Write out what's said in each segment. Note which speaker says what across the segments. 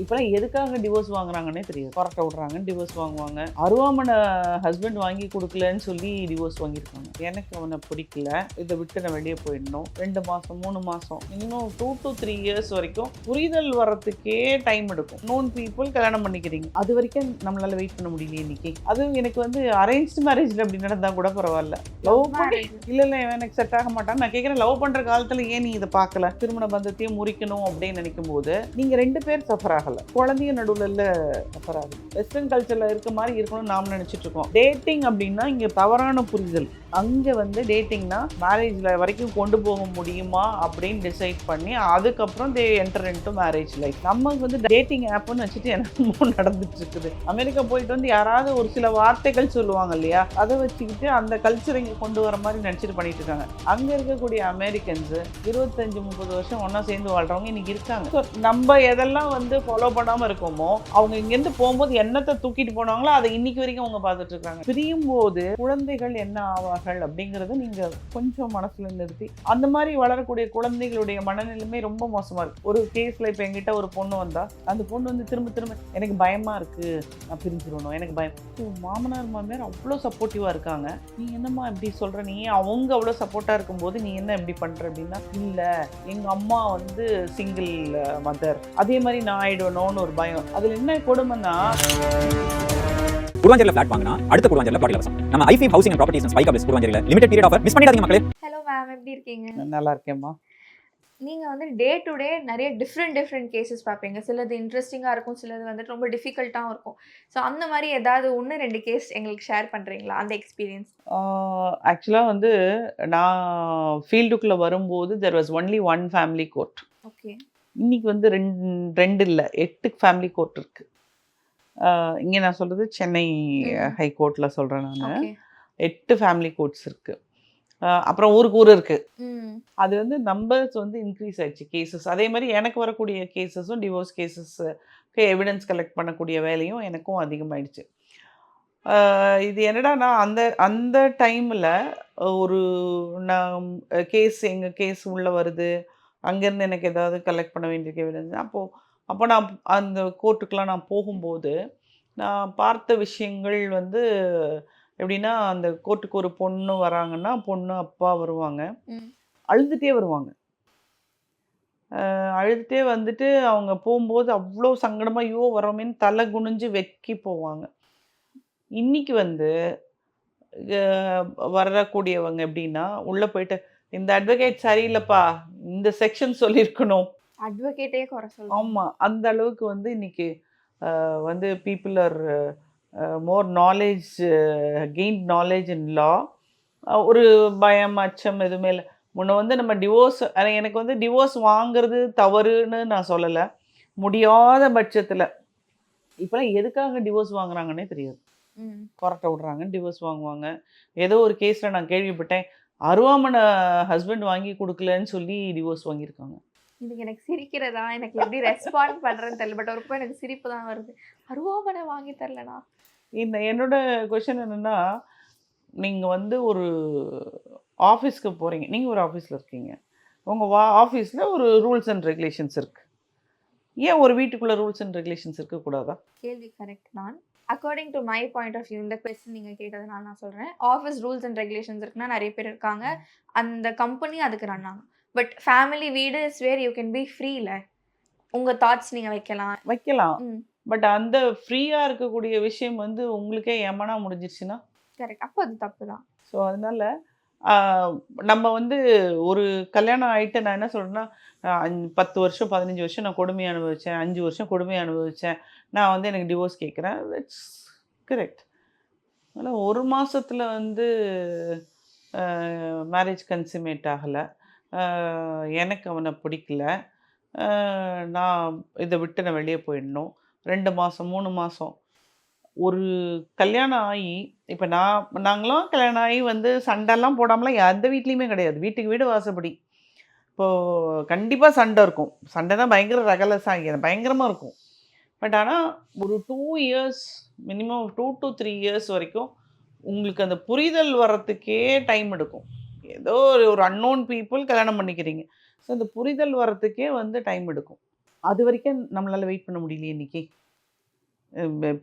Speaker 1: இப்போலாம் எதுக்காக டிவோர்ஸ் வாங்குறாங்கன்னே தெரியாது. கொரட்டை விடுறாங்க டிவோர்ஸ் வாங்குவாங்க. அருவாமனை ஹஸ்பண்ட் வாங்கி கொடுக்கலன்னு சொல்லி டிவோர்ஸ் வாங்கியிருக்காங்க. எனக்கு அவனை பிடிக்கல. இதை விட்டு நான் வெளியே போயிடணும். ரெண்டு மாதம் மூணு மாதம் இன்னும் டூ டு த்ரீ இயர்ஸ் வரைக்கும் புரிதல் வர்றதுக்கே டைம் எடுக்கும். நோன் பீப்புள் கல்யாணம் பண்ணிக்கிறீங்க. அது வரைக்கும் நம்மளால வெயிட் பண்ண முடியல இன்னைக்கு. அதுவும் எனக்கு வந்து அரேஞ்ச் மேரேஜ்ல அப்படி நடந்தா கூட பரவாயில்ல. லவ் பண்ணி இல்ல இல்ல எனக்கு செட் ஆக மாட்டான். நான் கேட்குறேன் லவ் பண்ற காலத்துல ஏன் நீ இதை பார்க்கல? திருமண பந்தத்தையும் முறிக்கணும் அப்படின்னு நினைக்கும் போது நீங்க ரெண்டு பேர் சஃபர் ஆகலை குழந்தைய நடுவுல இல்லை சஃபர் வெஸ்டர்ன் கல்ச்சரில் இருக்க மாதிரி இருக்கணும்னு நாம் நினச்சிட்டு இருக்கோம். டேட்டிங் அப்படின்னா இங்கே தவறான புரிதல். அங்கே வந்து டேட்டிங்னா மேரேஜில் வரைக்கும் கொண்டு போக முடியுமா அப்படின்னு டிசைட் பண்ணி அதுக்கப்புறம் they enter into marriage life நமக்கு வந்து டேட்டிங் ஆப்னு வச்சுட்டு என்னமோ நடந்துட்டு இருக்குது அமெரிக்கா போயிட்டு வந்து யாராவது ஒரு சில வார்த்தைகள் சொல்லுவாங்க இல்லையா? அதை வச்சுக்கிட்டு அந்த கல்ச்சரை இங்கே கொண்டு வர மாதிரி நினச்சிட்டு பண்ணிட்டு இருக்காங்க. அங்கே இருக்கக்கூடிய அமெரிக்கன்ஸு இருபத்தஞ்சு முப்பது வருஷம் ஒன்றா சேர்ந்து வாழ்றவங்க இன்னைக்கு இருக்காங்க. ஸோ நம்ம எதெல்லாம் வந்து ஃபாலோ பண்ணாமல் இருக்கோமோ அவங்க இங்கேருந்து போகும்போது என்னத்தை தூக்கிட்டு போனாங்களோ அதை இன்னைக்கு வரைக்கும் அவங்க பார்த்துட்டு இருக்காங்க. பிரியும் போது குழந்தைகள் என்ன ஆவார்கள் அப்படிங்கிறத நீங்கள் கொஞ்சம் மனசில் நிறுத்தி அந்த மாதிரி வளரக்கூடிய குழந்தைகளுடைய மனநிலைமை ரொம்ப மோசமாக இருக்குது ஒரு கேஸில் இப்போ என்கிட்ட ஒரு பொண்ணு வந்தால் அந்த பொண்ணு வந்து திரும்ப திரும்ப எனக்கு பயமாக இருக்குது நான் பிரிஞ்சிடணும் எனக்கு பயம். மாமனார் மாமியார் அவ்வளோ சப்போர்ட்டிவாக இருக்காங்க. நீ என்னம்மா இப்படி சொல்கிற நீ அவங்க அவ்வளோ சப்போர்ட்டாக இருக்கும்போது நீ என்ன இப்படி பண்ணுற அப்படின்னா இல்லை எங்கள் அம்மா வந்து சிங்கிள் மதர் அதே மாதிரி நான் ஆயிடணும்னு ஒரு பயம். அதில் என்ன கொடுமைன்னா
Speaker 2: குருவாஞ்சேரியில் ஃபிளாட் வாங்கினா அடுத்த குருவாஞ்சேரியில் பிளாட் இலவசம். நம்ம ஐஃபி housing and properties spike ups குருவாஞ்சேரியில் limited period offer miss பண்ணிடாதீங்க மக்களே.
Speaker 3: ஹலோ மேம் எப்படி இருக்கீங்க?
Speaker 1: நல்லா இருக்கேம்மா
Speaker 3: நீங்க வந்து டே டு டே நிறைய டிஃப்ரெண்ட் டிஃப்ரெண்ட் கேசஸ் பார்ப்பீங்க. சிலது இன்ட்ரெஸ்டிங்காக இருக்கும் சிலது வந்துட்டு ரொம்ப டிஃபிகல்ட்டாகவும் இருக்கும். ஸோ அந்த மாதிரி ஏதாவது ஒன்று ரெண்டு கேஸ் எங்களுக்கு ஷேர் பண்ணுறீங்களா அந்த எக்ஸ்பீரியன்ஸ்
Speaker 1: ஆக்சுவலாக வந்து நான் ஃபீல்டுக்குள்ளே வரும்போது there was only one family court
Speaker 3: okay
Speaker 1: இன்னைக்கு வந்து ரெண்டு ரெண்டு இல்லை எட்டு ஃபேமிலி கோர்ட் இருக்கு. இங்கே நான் சொல்கிறது சென்னை
Speaker 3: ம்.
Speaker 1: ஹை கோர்ட்டில் சொல்கிறேன் நான். எட்டு ஃபேமிலி கோர்ட்ஸ் இருக்கு. ஆஹ் அப்புறம் ஊருக்கு ஊர் இருக்கு.
Speaker 3: ம்.
Speaker 1: அது வந்து நம்பர்ஸ் வந்து இன்க்ரீஸ் ஆயிடுச்சு கேசஸ் அதே மாதிரி எனக்கு வரக்கூடிய கேசஸும் டிவோர்ஸ் கேசஸ் எவிடன்ஸ் கலெக்ட் பண்ணக்கூடிய வேலையும் எனக்கும் அதிகமாயிடுச்சு. இது என்னடான்னா அந்த அந்த டைமில் ஒரு நான் கேஸ் எங்கள் கேஸ் உள்ளே வருது அங்கேருந்து எனக்கு ஏதாவது கலெக்ட் பண்ண வேண்டிய எவிடன்ஸ் அப்போது அப்போ நான் அந்த கோர்ட்டுக்கெலாம் நான் போகும்போது நான் பார்த்த விஷயங்கள் வந்து எப்படின்னா அந்த கோர்ட்டுக்கு ஒரு பொண்ணு வராங்கன்னா பொண்ணு அப்பா வருவாங்க. அழுதுகிட்டே வருவாங்க. அழுதுகிட்டே வந்துட்டு அவங்க போகும்போது அவ்வளோ சங்கடமாக ஐயோ வரோமேன்னு தலை குனிஞ்சு வெக்கி போவாங்க. இன்னைக்கு வந்து வரக்கூடியவங்க எப்படின்னா உள்ளே போயிட்டு இந்த அட்வொகேட் சரியில்லைப்பா இந்த செக்ஷன் சொல்லியிருக்கணும்.
Speaker 3: அட்வொகேட்டே குறை சொல்லுவோம்
Speaker 1: ஆமாம் அந்த அளவுக்கு வந்து இன்னைக்கு வந்து people are more knowledge gain knowledge in law ஒரு பயம் அச்சம் எதுவுமே இல்லை. முன்ன வந்து நம்ம டிவோர்ஸ் எனக்கு வந்து டிவோர்ஸ் வாங்குறது தவறுன்னு நான் சொல்லலை. முடியாத பட்சத்தில். இப்போலாம் எதுக்காக டிவோர்ஸ் வாங்குறாங்கன்னே தெரியாது. கொரட்டை விடுறாங்க டிவோர்ஸ் வாங்குவாங்க. ஏதோ ஒரு கேஸில் நான் கேள்விப்பட்டேன். அருவாமனை ஹஸ்பண்ட் வாங்கி கொடுக்கலன்னு சொல்லி டிவோர்ஸ் வாங்கியிருக்காங்க.
Speaker 3: இதுக்கு எனக்கு சிரிக்கிறதா? எனக்கு எப்படி ரெஸ்பாண்ட் பண்ணுறேன்னு தெரியல. பட் ஒரு எனக்கு சிரிப்பு தான் வருது. அருவாமனை வாங்கி தரலனா
Speaker 1: இந்த என்னோட கொஷின் என்னென்னா நீங்கள் வந்து ஒரு ஆஃபீஸ்க்கு போகிறீங்க நீங்கள் ஒரு ஆஃபீஸில் இருக்கீங்க. உங்கள் வா ஆஃபீஸில் ஒரு ரூல்ஸ் அண்ட் ரெகுலேஷன்ஸ் இருக்குது ஏன் ஒரு வீட்டுக்குள்ளே ரூல்ஸ் அண்ட் ரெகுலேஷன்ஸ் இருக்கக்கூடாதா
Speaker 3: கேள்வி கரெக்ட் தான். According to my point of view இந்த கொஸ்டின் நீங்கள் கேட்டதுனால நான் சொல்கிறேன் ஆஃபீஸ் ரூல்ஸ் அண்ட் ரெகுலேஷன்ஸ் இருக்குன்னா நிறைய பேர் இருக்காங்க. அந்த கம்பெனி அதுக்கு ரன் ஆகும். பட் ஃபேமிலி வீடு is where you can be ஃப்ரீல உங்கள் தாட்ஸ் நீங்கள் வைக்கலாம்.
Speaker 1: வைக்கலாம். பட் அந்த ஃப்ரீயாக இருக்கக்கூடிய விஷயம் வந்து உங்களுக்கே ஏமானா முடிஞ்சிருச்சுன்னா?
Speaker 3: கரெக்ட் அப்போ அது தப்பு தான்
Speaker 1: ஸோ அதனால நம்ம வந்து ஒரு கல்யாணம் ஆகிட்டு நான் என்ன சொல்கிறேன்னா பத்து வருஷம் பதினஞ்சு வருஷம் நான் கொடுமை அனுபவித்தேன் அஞ்சு வருஷம் கொடுமை அனுபவித்தேன் நான் வந்து எனக்கு டிவோர்ஸ் கேட்குறேன். தட்ஸ் கரெக்ட் அதனால் ஒரு மாசத்துல வந்து மேரேஜ் கன்சுமேட் ஆகலை. எனக்கு அவனை பிடிக்கல. நான் இதை விட்டு நான் வெளியே போயிடணும். ரெண்டு மாதம் மூணு மாதம் ஒரு கல்யாணம் ஆகி இப்போ நான் நாங்களாம் கல்யாணம் ஆகி வந்து சண்டைலாம் போடாமலாம் எந்த வீட்லேயுமே கிடையாது. வீட்டுக்கு வீடு வாசப்படி. இப்போது கண்டிப்பாக சண்டை இருக்கும். சண்டைனா பயங்கர ரகலஸாக பயங்கரமாக இருக்கும். பட் ஆனால் ஒரு two years minimum two to three years வரைக்கும் உங்களுக்கு அந்த புரிதல் வர்றதுக்கே டைம் எடுக்கும். ஏதோ ஒரு ஒரு அன்னோன் பீப்புள் கல்யாணம் பண்ணிக்கிறீங்க. ஸோ அந்த புரிதல் வர்றதுக்கே வந்து டைம் எடுக்கும். அது வரைக்கும் நம்மளால் வெயிட் பண்ண முடியலையே இன்னைக்கு.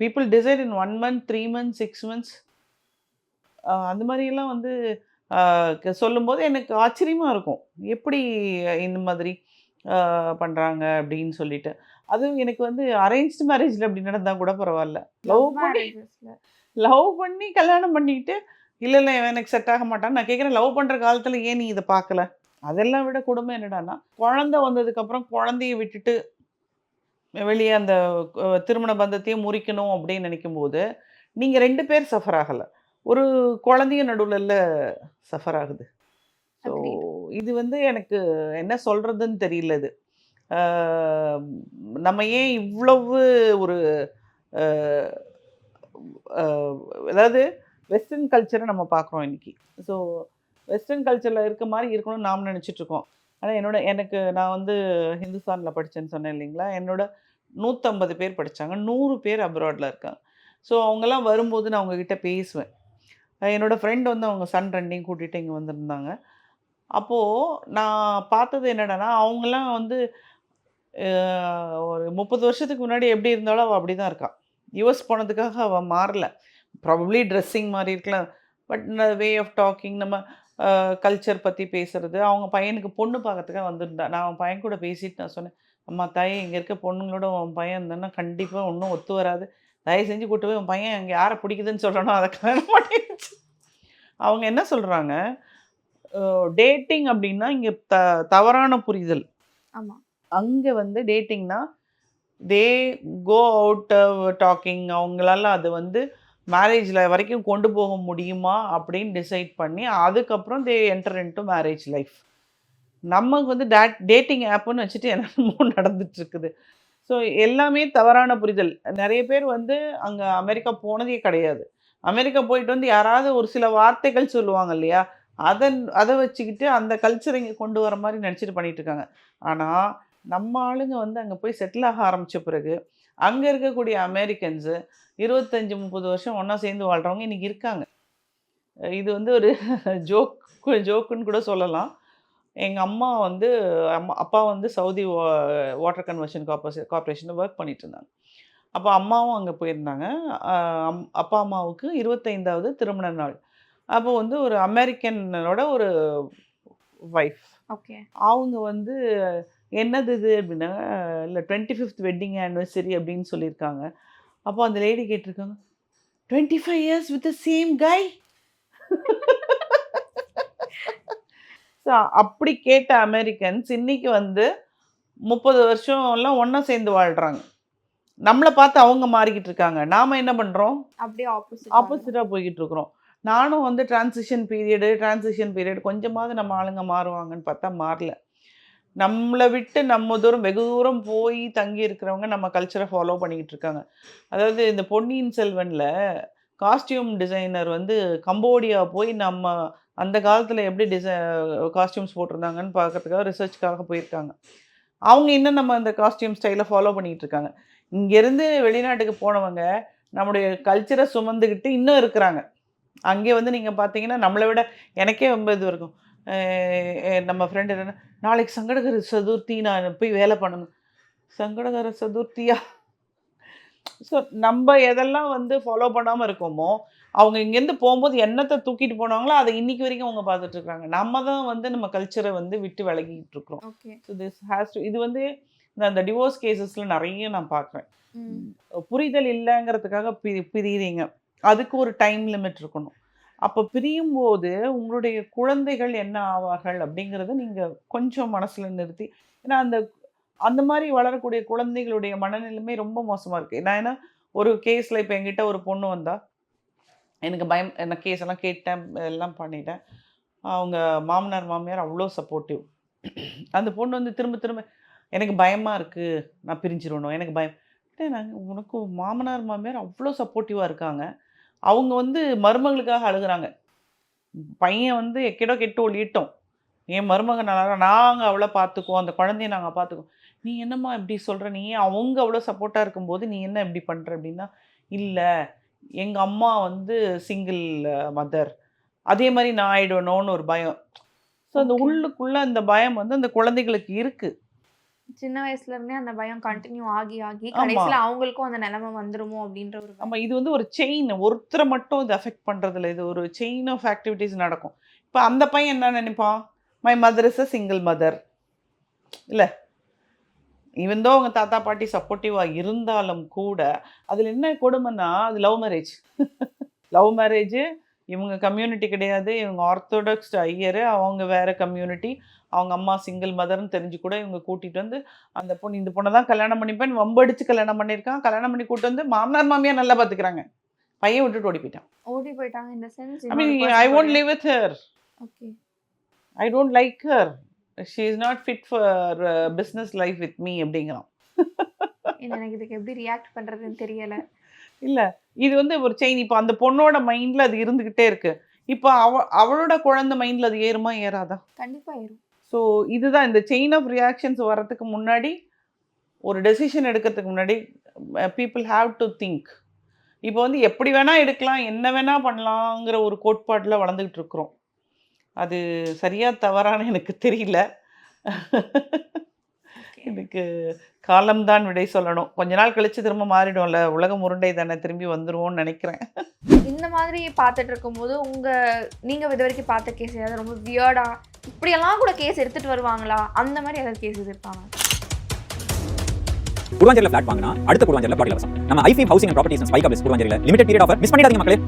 Speaker 1: People decide in one month three months six months அந்த மாதிரியெல்லாம் வந்து சொல்லும்போது எனக்கு ஆச்சரியமாக இருக்கும். எப்படி இந்த மாதிரி பண்ணுறாங்க அப்படின்னு சொல்லிட்டு. அதுவும் எனக்கு வந்து அரேஞ்ச்டு மேரேஜில் அப்படி நடந்தால் கூட பரவாயில்ல. லவ் பண்ணி லவ் பண்ணி கல்யாணம் பண்ணிட்டு இல்லை இல்லை இவன் எனக்கு செட் ஆக மாட்டான் நான் கேட்குறேன் லவ் பண்ணுற காலத்தில் ஏன் நீ இதை பார்க்கல? அதெல்லாம் விட கொடுமை என்னடான்னா குழந்தை வந்ததுக்கப்புறம் குழந்தைய விட்டுட்டு வெளியே அந்த திருமண பந்தத்தையும் முறிக்கணும் அப்படின்னு நினைக்கும் போது நீங்கள் ரெண்டு பேர் சஃபர் ஆகலை. ஒரு குழந்தைய நடுவில் சஃபர் ஆகுது. ஸோ. இது வந்து எனக்கு என்ன சொல்கிறதுன்னு தெரியல இது. நம்ம ஏன் இவ்வளவு ஒரு அதாவது வெஸ்டர்ன் கல்ச்சரை நம்ம பார்க்குறோம் இன்னைக்கு. ஸோ வெஸ்டர்ன் கல்ச்சரில் இருக்க மாதிரி இருக்கணும்னு நாம் நினச்சிட்ருக்கோம் ஆனால் என்னோட எனக்கு நான் வந்து ஹிந்துஸ்தானில் படித்தேன்னு சொன்னேன் இல்லைங்களா? என்னோட நூற்றம்பது பேர் படித்தாங்க நூறு பேர் அப்ராடில் இருக்காங்க. ஸோ அவங்கெல்லாம் வரும்போது நான் அவங்கக்கிட்ட பேசுவேன். என்னோடய ஃப்ரெண்ட் வந்து அவங்க சன் ரெண்டையும் கூட்டிகிட்டு இங்கே வந்திருந்தாங்க. அப்போது நான் பார்த்தது என்னடான்னா அவங்கெல்லாம் வந்து ஒரு முப்பது வருஷத்துக்கு முன்னாடி எப்படி இருந்தாலும் அவள் அப்படி தான் இருக்கா யூஎஸ் போனதுக்காக அவள் மாறலை. ப்ராபப்ளி ட்ரெஸ்ஸிங் மாதிரி இருக்கலாம். பட் வே ஆஃப் டாக்கிங் நம்ம கல்ச்சர் பற்றி பேசுறது அவங்க பையனுக்கு பொண்ணு பார்க்கறதுக்காக வந்திருந்தா நான் அவன் பையன் கூட பேசிட்டு நான் சொன்னேன் அம்மா தாய் இங்கே இருக்க பொண்ணுங்களோட உன் பையன் இருந்தான்னா கண்டிப்பாக ஒன்றும் ஒத்து வராது. தயவு செஞ்சு கூட்டு போய் உன் பையன் அங்கே யாரை பிடிக்குதுன்னு சொல்கிறானோ அதை கல்யாணம் பண்ணிடுச்சு. அவங்க என்ன சொல்கிறாங்க டேட்டிங் அப்படின்னா இங்கே த தவறான புரிதல்.
Speaker 3: ஆமா.
Speaker 1: அங்கே வந்து டேட்டிங்னா தே கோ அவுட் டாக்கிங் அவங்களால அது வந்து மேரேஜில் வரைக்கும் கொண்டு போக முடியுமா அப்படின்னு டிசைட் பண்ணி அதுக்கப்புறம் they enter into marriage life நமக்கு வந்து டேட் டேட்டிங் ஆப்புன்னு வச்சுட்டு என்னமோ நடந்துட்டுருக்குது. ஸோ எல்லாமே தவறான புரிதல். நிறைய பேர் வந்து அங்கே அமெரிக்கா போனதே கிடையாது. அமெரிக்கா போயிட்டு வந்து யாராவது ஒரு சில வார்த்தைகள் சொல்லுவாங்க இல்லையா? அதன் அதை வச்சுக்கிட்டு அந்த கல்ச்சரை இங்கே கொண்டு வர மாதிரி நினச்சிட்டு பண்ணிகிட்டு இருக்காங்க ஆனால் நம்ம ஆளுங்க வந்து அங்கே போய் செட்டில் ஆக ஆரம்பித்த பிறகு அங்கே இருக்கக்கூடிய அமெரிக்கன்ஸு இருபத்தஞ்சி முப்பது வருஷம் ஒன்றா சேர்ந்து வாழ்கிறவங்க இன்றைக்கி இருக்காங்க. இது வந்து ஒரு ஜோக் ஜோக்குன்னு கூட சொல்லலாம். எங்கள் அம்மா வந்து அம்மா அப்பா வந்து சவுதி வாட்டர் கன்வர்ஷன் கார்பரேஷன் கார்பரேஷனில் ஒர்க் பண்ணிட்டு இருந்தாங்க. அப்போ அம்மாவும் அங்கே போயிருந்தாங்க. அம்- அப்பா அம்மாவுக்கு இருபத்தைந்தாவது திருமண நாள். அப்போ வந்து ஒரு அமெரிக்கனோட ஒரு ஒய்ஃப்
Speaker 3: ஓகே
Speaker 1: அவங்க வந்து என்னது இது அப்படின்னா இல்லை டுவெண்ட்டி ஃபிஃப்த் வெட்டிங் ஆனிவர்சரி அப்படின்னு சொல்லியிருக்காங்க. அப்போ அந்த லேடி கேட்டிருக்காங்க twenty five years with same guy so அப்படி கேட்ட அமெரிக்கன்ஸ் இன்னைக்கு வந்து முப்பது வருஷம்லாம் ஒன்றா சேர்ந்து வாழ்கிறாங்க நம்மளை பார்த்து அவங்க மாறிக்கிட்டு இருக்காங்க. நாம் என்ன பண்ணுறோம்
Speaker 3: அப்படியே ஆப்போசிட்
Speaker 1: ஆப்போசிட்டாக போய்கிட்டு இருக்கிறோம். நானும் வந்து டிரான்சிஷன் பீரியடு டிரான்சிஷன் பீரியட் கொஞ்சமாவது நம்ம ஆளுங்க மாறுவாங்கன்னு பார்த்தா மாறல. நம்மளை விட்டு நம்ம தூரம் வெகு தூரம் போய் தங்கி இருக்கிறவங்க நம்ம கல்ச்சரை ஃபாலோ பண்ணிக்கிட்டு இருக்காங்க. அதாவது இந்த பொன்னியின் செல்வனில் காஸ்டியூம் டிசைனர் வந்து கம்போடியா போய் நம்ம அந்த காலத்தில் எப்படி டிசை காஸ்டியூம்ஸ் போட்டிருந்தாங்கன்னு பார்க்கறதுக்காக ரிசர்ச்க்காக போயிருக்காங்க. அவங்க இன்னும் நம்ம அந்த காஸ்டியூம் ஸ்டைலை ஃபாலோ பண்ணிக்கிட்டு இருக்காங்க. இங்கேருந்து வெளிநாட்டுக்கு போனவங்க நம்முடைய கல்ச்சரை சுமந்துக்கிட்டு இன்னும் இருக்கிறாங்க. அங்கே வந்து நீங்கள் பார்த்தீங்கன்னா நம்மளை விட எனக்கே ரொம்ப இது இருக்கும். நம்ம ஃப்ரெண்டு என்ன நாளைக்கு சங்கடகர சதுர்த்தி நான் போய் வேலை பண்ணணும். சங்கடகர சதுர்த்தியா? ஸோ நம்ம எதெல்லாம் வந்து ஃபாலோ பண்ணாமல் இருக்கோமோ அவங்க இங்கேருந்து போகும்போது என்னத்தை தூக்கிட்டு போனாங்களோ அதை இன்னைக்கு வரைக்கும் அவங்க பார்த்துட்டு இருக்காங்க நம்ம தான் வந்து நம்ம கல்ச்சரை வந்து விட்டு விலகிட்டு இருக்கிறோம் ஸோ திஸ் ஹேஸ் டு இது வந்து இந்த அந்த டிவோர்ஸ் கேசஸில் நிறைய நான் பார்க்குறேன். புரிதல் இல்லைங்கிறதுக்காக பி பிரியுறீங்க. அதுக்கு ஒரு டைம் லிமிட் இருக்கணும். அப்போ பிரியும் போது உங்களுடைய குழந்தைகள் என்ன ஆவார்கள் அப்படிங்கிறத நீங்கள் கொஞ்சம் மனசில் நிறுத்தி ஏன்னா அந்த அந்த மாதிரி வளரக்கூடிய குழந்தைகளுடைய மனநிலைமை ரொம்ப மோசமாக இருக்குது நான் ஏன்னா ஒரு கேஸில் இப்போ என்கிட்ட ஒரு பொண்ணு வந்தால் எனக்கு பயம் என்ன கேஸ் எல்லாம் கேட்டேன் எல்லாம் பண்ணிட்டேன். அவங்க மாமனார் மாமியார் அவ்வளோ சப்போர்ட்டிவ் அந்த பொண்ணு வந்து திரும்ப திரும்ப எனக்கு பயமாக இருக்குது நான் பிரிஞ்சிடணும் எனக்கு பயம். நாங்கள் உனக்கு மாமனார் மாமியார் அவ்வளோ சப்போர்ட்டிவாக இருக்காங்க. அவங்க வந்து மருமகளுக்காக அழுகுறாங்க. பையன் வந்து எக்கேடோ கெட்டு ஒழிட்டோம் என் மருமக நல்லா நாங்கள் அவளை பார்த்துக்குவோம். அந்த குழந்தைய நாங்கள் பார்த்துக்குவோம். நீ என்னம்மா இப்படி சொல்கிற நீ அவங்க அவ்வளோ சப்போர்ட்டாக இருக்கும்போது நீ என்ன இப்படி பண்ணுற அப்படின்னா இல்லை எங்கள் அம்மா வந்து சிங்கிள் மதர் அதே மாதிரி நான் ஆயிடணும்னு ஒரு பயம். ஸோ அந்த. உள்ளுக்குள்ளே அந்த பயம் வந்து அந்த குழந்தைகளுக்கு இருக்குது
Speaker 3: சின்ன வயசுல இருந்தே அந்த பயம் கண்டினியூ ஆகி ஆகி. கடைசியில அவங்களுக்கும் அந்த நிலைமை வந்துருமோ அப்படின்ற ஒரு.
Speaker 1: ஆமா இது வந்து ஒரு செயின் ஒருத்தரை மட்டும் இது அஃபெக்ட் பண்றதுல இது ஒரு செயின் ஆஃப் ஆக்டிவிட்டீஸ் நடக்கும். இப்போ அந்த பையன் என்ன நினைப்பான் my mother is a single mother இல்ல. இவந்தோ அவங்க தாத்தா பாட்டி சப்போர்ட்டிவாக இருந்தாலும் கூட அதில் என்ன கொடுமைன்னா அது லவ் மேரேஜ் லவ் மேரேஜ் இவங்க கம்யூனிட்டி கிடையாது. இவங்க ஆர்த்தோடாக்ஸ் ஐயரு. அவங்க வேற கம்யூனிட்டி அவங்க அம்மா சிங்கிள் மதர்னு தெரிஞ்சு கூட இவங்க கூட்டிட்டு வந்து அந்த பொண்ணு இந்த பொண்ணை தான் கல்யாணம் பண்ணிப்பேன் வம்படிச்சு கல்யாணம் பண்ணியிருக்கான். கல்யாணம் பண்ணி கூட்டு வந்து மாமனார் மாமியார் நல்லா பார்த்துக்கிறாங்க பையன் விட்டுட்டு ஓடி போயிட்டான்.
Speaker 3: ஓடி போயிட்டாங்க இந்த sense
Speaker 1: I mean I won't live with her
Speaker 3: okay
Speaker 1: I don't like her she is not fit for business life with me அப்படிங்கிறான்.
Speaker 3: எனக்கு இதுக்கு எப்படி ரியாக்ட் பண்றதுன்னு தெரியல.
Speaker 1: இல்லை இது வந்து ஒரு செயின் இப்போ அந்த பொண்ணோட மைண்டில் அது இருந்துக்கிட்டே இருக்கு. இப்போ அவ அவளோட குழந்தை மைண்டில் அது ஏறுமா ஏறாதா?
Speaker 3: கண்டிப்பா ஏறும்.
Speaker 1: ஸோ இதுதான் இந்த செயின் ஆஃப் ரியாக்ஷன்ஸ் வர்றதுக்கு முன்னாடி ஒரு டெசிஷன் எடுக்கிறதுக்கு முன்னாடி பீப்புள் ஹாவ் டு திங்க் இப்போ வந்து எப்படி வேணால் எடுக்கலாம் என்ன வேணால் பண்ணலாங்கிற ஒரு கோட்பாட்டில் வளர்ந்துக்கிட்டு இருக்கிறோம். அது சரியா தவறான்னு எனக்கு தெரியல. இதுக்கு காலம்தான் விடை சொல்லணும். கொஞ்ச நாள் கழிச்சு திரும்ப மாறிடும்ல. உலகம் உருண்டை தானே. திரும்பி வந்துருவோம்னு நினைக்கிறேன்.
Speaker 3: இந்த மாதிரி பார்த்துட்டு இருக்கும்போது உங்க நீங்க இது வரைக்கும் பார்த்த கேஸ் ஏதாவது ரொம்ப வியர்டா இப்படியெல்லாம் கூட கேஸ் எடுத்துட்டு வருவாங்களா? அந்த மாதிரி ஏதாவது கேசஸ் இருப்பாங்க.
Speaker 2: குருவாஞ்சேரியில் ஃபிளாட் வாங்கினா அடுத்த குருவாஞ்சேரியில் இலவசம். நம்ம ஐஃபி housing and properties spike ups குருவாஞ்சேரியில் limited period offer miss பண்ணிடாதீங்க மக்களே.